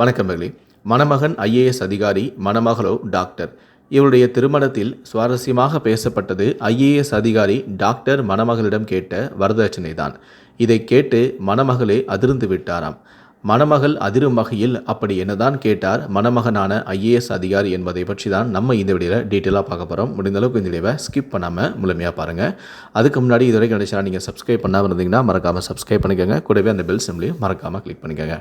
வணக்கம் மகளே. மணமகன் ஐஏஎஸ் அதிகாரி மணமகளோ டாக்டர். இவருடைய திருமணத்தில் சுவாரஸ்யமாக பேசப்பட்டது ஐஏஎஸ் அதிகாரி டாக்டர் மணமகளிடம் கேட்ட வரதட்சணை தான் இதை கேட்டு மணமகளே அதிர்ந்து விட்டாராம். மணமகள் அதிரும் வகையில் அப்படி என்னதான் கேட்டார் மணமகனான ஐஏஎஸ் அதிகாரி என்பதை பற்றி தான் நம்ம இந்த வீடியோவில் டீட்டெயிலாக பார்க்க போகிறோம் முடிந்த அளவுக்கு இந்த வீடியோவை ஸ்கிப் பண்ணாமல் முழுமையாக பாருங்கள் அதுக்கு முன்னாடி இது வரைக்கும் நினச்சா நீங்கள் சப்ஸ்கிரைப் பண்ணாமல் இருந்தீங்கன்னா மறக்காமல் சப்ஸ்கிரைப் பண்ணிக்கோங்க. கூடவே அந்த பெல் சிம்லையும் மறக்காமல் கிளிக் பண்ணிக்கோங்க.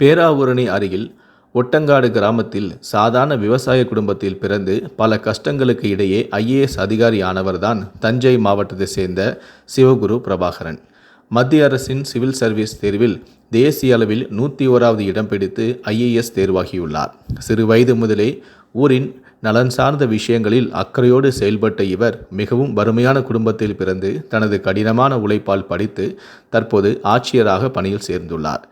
பேராவூரணி அருகில் ஒட்டங்காடு கிராமத்தில் சாதாரண விவசாய குடும்பத்தில் பிறந்து பல கஷ்டங்களுக்கு இடையே ஐஏஎஸ் அதிகாரி ஆனவர்தான் தஞ்சை மாவட்டத்தை சேர்ந்த சிவகுரு பிரபாகரன். மத்திய அரசின் சிவில் சர்வீஸ் தேர்வில் தேசிய அளவில் நூற்றி ஓராவது இடம் பிடித்து ஐஏஎஸ் தேர்வாகியுள்ளார். சிறு வயது முதலே ஊரின் நலன் சார்ந்த விஷயங்களில் அக்கறையோடு செயல்பட்ட இவர் மிகவும் வறுமையான குடும்பத்தில் பிறந்து தனது கடினமான உழைப்பால் படித்து தற்போது ஆட்சியராக பணியில் சேர்ந்துள்ளார்.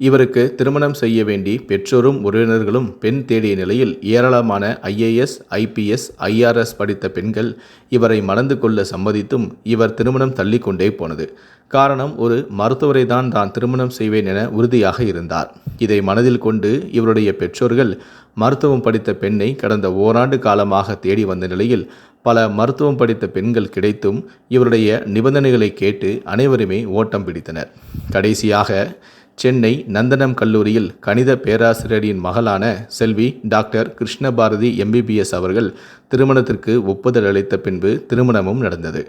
இவருக்கு திருமணம் செய்ய வேண்டி பெற்றோரும் உறவினர்களும் பெண் தேடிய நிலையில் ஏராளமான ஐஏஎஸ் ஐபிஎஸ் ஐஆர்எஸ் படித்த பெண்கள் இவரை மணந்து கொள்ள சம்மதித்தும் இவர் திருமணம் தள்ளிக்கொண்டே போனது. காரணம் ஒரு மருத்துவரை தான் தான் திருமணம் செய்வேன் என உறுதியாக இருந்தார். இதை மனதில் கொண்டு இவருடைய பெற்றோர்கள் மருத்துவம் படித்த பெண்ணை கடந்த ஓராண்டு காலமாக தேடி வந்த நிலையில் பல மருத்துவம் படித்த பெண்கள் கிடைத்தும் இவருடைய நிபந்தனைகளை கேட்டு அனைவருமே ஓட்டம் பிடித்தனர். கடைசியாக சென்னை நந்தனம் கல்லூரியில் கணித பேராசிரியரின் மகளான செல்வி டாக்டர் கிருஷ்ணபாரதி எம்பிபிஎஸ் அவர்கள் திருமணத்திற்கு ஒப்புதல் அளித்த பின்பு திருமணமும் நடந்தது.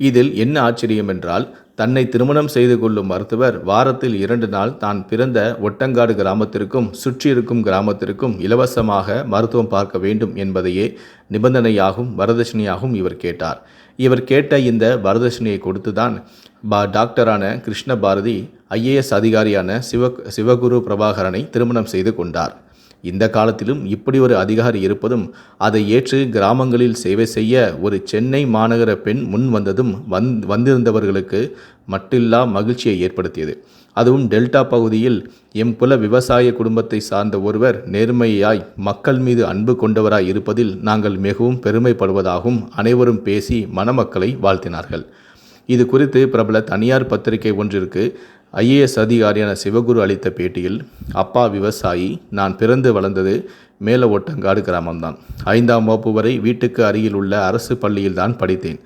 இதில் என்ன ஆச்சரியம் என்றால் தன்னை திருமணம் செய்து கொள்ளும் மருத்துவர் வாரத்தில் இரண்டு நாள் தான் பிறந்த ஒட்டங்காடு கிராமத்திற்கும் சுற்றியிருக்கும் கிராமத்திற்கும் இலவசமாக மருத்துவம் பார்க்க வேண்டும் என்பதையே நிபந்தனையாகவும் வரதட்சணையாகவும் இவர் கேட்டார். இவர் கேட்ட இந்த வரதட்சணையை கொடுத்துதான் பா டாக்டரான கிருஷ்ண பாரதி ஐஏஎஸ் அதிகாரியான சிவ சிவகுரு பிரபாகரனை திருமணம் செய்து கொண்டார். இந்த காலத்திலும் இப்படி ஒரு அதிகாரி இருப்பதும் அதை ஏற்று கிராமங்களில் சேவை செய்ய ஒரு சென்னை மாநகர பெண் முன் வந்ததும் வந் வந்திருந்தவர்களுக்கு மட்டில்லா மகிழ்ச்சியை ஏற்படுத்தியது. அதுவும் டெல்டா பகுதியில் எம் குல விவசாய குடும்பத்தை சார்ந்த ஒருவர் நேர்மையாய் மக்கள் மீது அன்பு கொண்டவராய் இருப்பதில் நாங்கள் மிகவும் பெருமைப்படுவதாகவும் அனைவரும் பேசி மணமக்களை வாழ்த்தினார்கள். இது குறித்து பிரபல தனியார் பத்திரிகை ஒன்றிற்கு ஐஏஎஸ் அதிகாரியான சிவகுரு அளித்த பேட்டியில் அப்பா விவசாயி நான் பிறந்து வளர்ந்தது மேல ஓட்டங்காடு கிராமம்தான். ஐந்தாம் வகுப்பு வரை வீட்டுக்கு அருகில் உள்ள அரசு பள்ளியில் தான் படித்தேன்.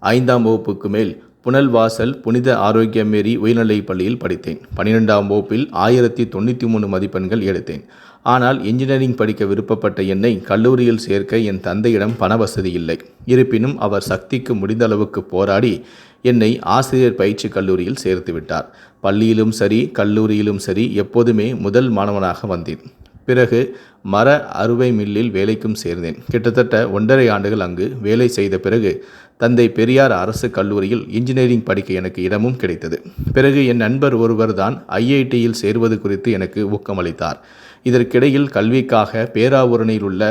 ஐந்தாம் வகுப்புக்கு மேல் புனல்வாசல் புனித ஆரோக்கியமேரி உயர்நிலைப் பள்ளியில் படித்தேன். பன்னிரெண்டாம் வகுப்பில் ஆயிரத்தி தொண்ணூற்றி மூணு மதிப்பெண்கள் எடுத்தேன். ஆனால் இன்ஜினியரிங் படிக்க விருப்பப்பட்ட என்னை கல்லூரியில் சேர்க்க என் தந்தையிடம் பண வசதி இல்லை. இருப்பினும் அவர் சக்திக்கு முடிந்த அளவுக்கு போராடி என்னை ஆசிரியர் பயிற்சி கல்லூரியில் சேர்த்து விட்டார். பள்ளியிலும் சரி கல்லூரியிலும் சரி எப்போதுமே முதல் மாணவனாக வந்தேன். பிறகு மர அறுவை மில்லில் வேலைக்கும் சேர்ந்தேன். கிட்டத்தட்ட ஒன்றரை ஆண்டுகள் அங்கு வேலை செய்த பிறகு தந்தை பெரியார் அரசு கல்லூரியில் இன்ஜினியரிங் படிக்க எனக்கு இடமும் கிடைத்தது. பிறகு என் நண்பர் ஒருவர் தான் ஐஐடியில் சேர்வது குறித்து எனக்கு ஊக்கமளித்தார். இதற்கிடையில் கல்விக்காக பேராவூரணியில் உள்ள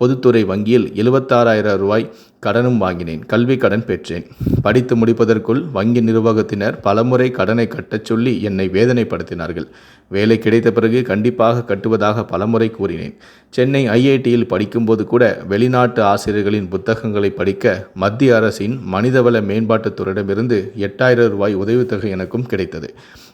பொதுத்துறை வங்கியில் எழுபத்தாறாயிரம் ரூபாய் கடனும் வாங்கினேன். கல்வி கடன் பெற்றேன். படித்து முடிப்பதற்குள் வங்கி நிர்வாகத்தினர் பலமுறை கடனை கட்டச் சொல்லி என்னை வேதனைப்படுத்தினார்கள். வேலை கிடைத்த பிறகு கண்டிப்பாக கட்டுவதாக பலமுறை கூறினேன். சென்னை ஐஐடியில் படிக்கும்போது கூட வெளிநாட்டு ஆசிரியர்களின் புத்தகங்களை படிக்க மத்திய அரசின் மனிதவள மேம்பாட்டுத்துறையிடமிருந்து எட்டாயிரம் ரூபாய் உதவித்தொகை எனக்கும் கிடைத்தது.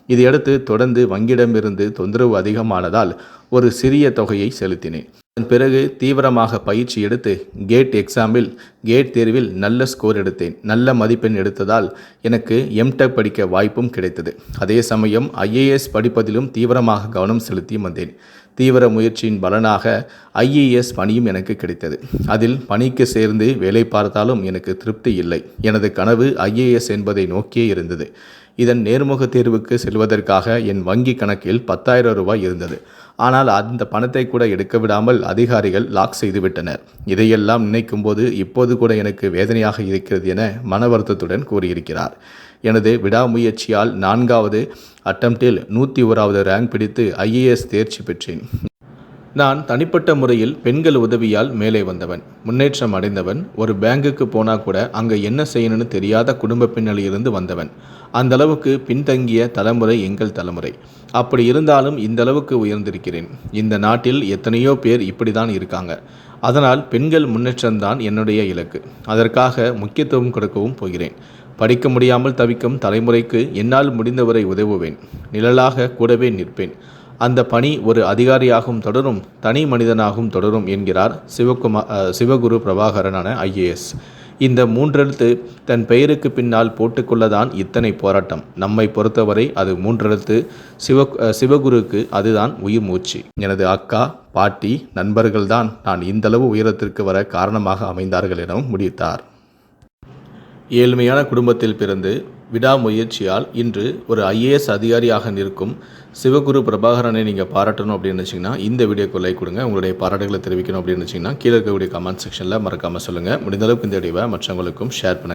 இதையடுத்து தொடர்ந்து வங்கியிடமிருந்து தொந்தரவு அதிகமானதால் ஒரு சிறிய தொகையை செலுத்தினேன். அதன் பிறகு தீவிரமாக பயிற்சி எடுத்து கேட் எக்ஸாமில் கேட் தேர்வில் நல்ல ஸ்கோர் எடுத்தேன். நல்ல மதிப்பெண் எடுத்ததால் எனக்கு எம்டெக் படிக்க வாய்ப்பும் கிடைத்தது. அதே சமயம் ஐஏஎஸ் படிப்பதிலும் தீவிரமாக கவனம் செலுத்தி வந்தேன். தீவிர முயற்சியின் பலனாக ஐஏஎஸ் பணியும் எனக்கு கிடைத்தது. அதில் பணிக்கு சேர்ந்து வேலை பார்த்தாலும் எனக்கு திருப்தி இல்லை. எனது கனவு ஐஏஎஸ் என்பதை நோக்கியே இருந்தது. இதன் நேர்முக தேர்வுக்கு செல்வதற்காக என் வங்கி கணக்கில் பத்தாயிரம் ரூபாய் இருந்தது. ஆனால் அந்த பணத்தை கூட எடுக்க விடாமல் அதிகாரிகள் லாக் செய்துவிட்டனர் இதையெல்லாம் நினைக்கும்போது இப்போது கூட எனக்கு வேதனையாக இருக்கிறது என மன வருத்தத்துடன் கூறியிருக்கிறார். எனது விடாமுயற்சியால் நான்காவது அட்டம்ப்டில் நூற்றி ஓராவது ரேங்க் பிடித்து ஐஏஎஸ் தேர்ச்சி பெற்றேன். நான் தனிப்பட்ட முறையில் பெண்கள் உதவியால் மேலே வந்தவன். முன்னேற்றம் அடைந்தவன். ஒரு பேங்குக்கு போனால் கூட அங்கே என்ன செய்யணும்னு தெரியாத குடும்ப பின்னணியிலிருந்து வந்தவன். அந்த அளவுக்கு பின்தங்கிய தலைமுறை எங்கள் தலைமுறை. அப்படி இருந்தாலும் இந்த அளவுக்கு உயர்ந்திருக்கிறேன். இந்த நாட்டில் எத்தனையோ பேர் இப்படி தான் இருக்காங்க. அதனால் பெண்கள் முன்னேற்றம்தான் என்னுடைய இலக்கு. அதற்காக முக்கியத்துவம் கொடுக்கவும் போகிறேன். படிக்க முடியாமல் தவிக்கும் தலைமுறைக்கு என்னால் முடிந்தவரை உதவுவேன். நிழலாக கூடவே நிற்பேன். அந்த பணி ஒரு அதிகாரியாகவும் தொடரும் தனி மனிதனாகவும் தொடரும் என்கிறார் சிவகுமார் சிவகுரு பிரபாகரனான ஐஏஎஸ். இந்த மூன்றெழுத்து தன் பெயருக்கு பின்னால் போட்டுக்கொள்ளதான் இத்தனை போராட்டம். நம்மை பொறுத்தவரை அது மூன்றெழுத்து. சிவ சிவகுருக்கு அதுதான் உயிர் மூச்சு. எனது அக்கா பாட்டி நண்பர்கள்தான் நான் இந்தளவு உயரத்திற்கு வர காரணமாக அமைந்தார்கள் எனவும் முடித்தார். ஏழ்மையான குடும்பத்தில் பிறந்து விடாமுயற்சியால் இன்று ஒரு ஐஏஎஸ் அதிகாரியாக நிற்கும் சிவகுரு பிரபாகரனை நீங்கள் பாராட்டணும் அப்படின்னு நினச்சிங்கன்னா இந்த வீடியோக்கு லைக் கொடுங்க. உங்களுடைய பாராட்டுகளை தெரிவிக்கணும் அப்படின்னு நினச்சிங்கன்னா கீழே இருக்கக்கூடிய கமெண்ட் செக்ஷனில் மறக்காமல் சொல்லுங்கள் முடிந்த அளவுக்கு இந்த வீடியோவை மற்றவங்களுக்கும் ஷேர் பண்ணுங்கள்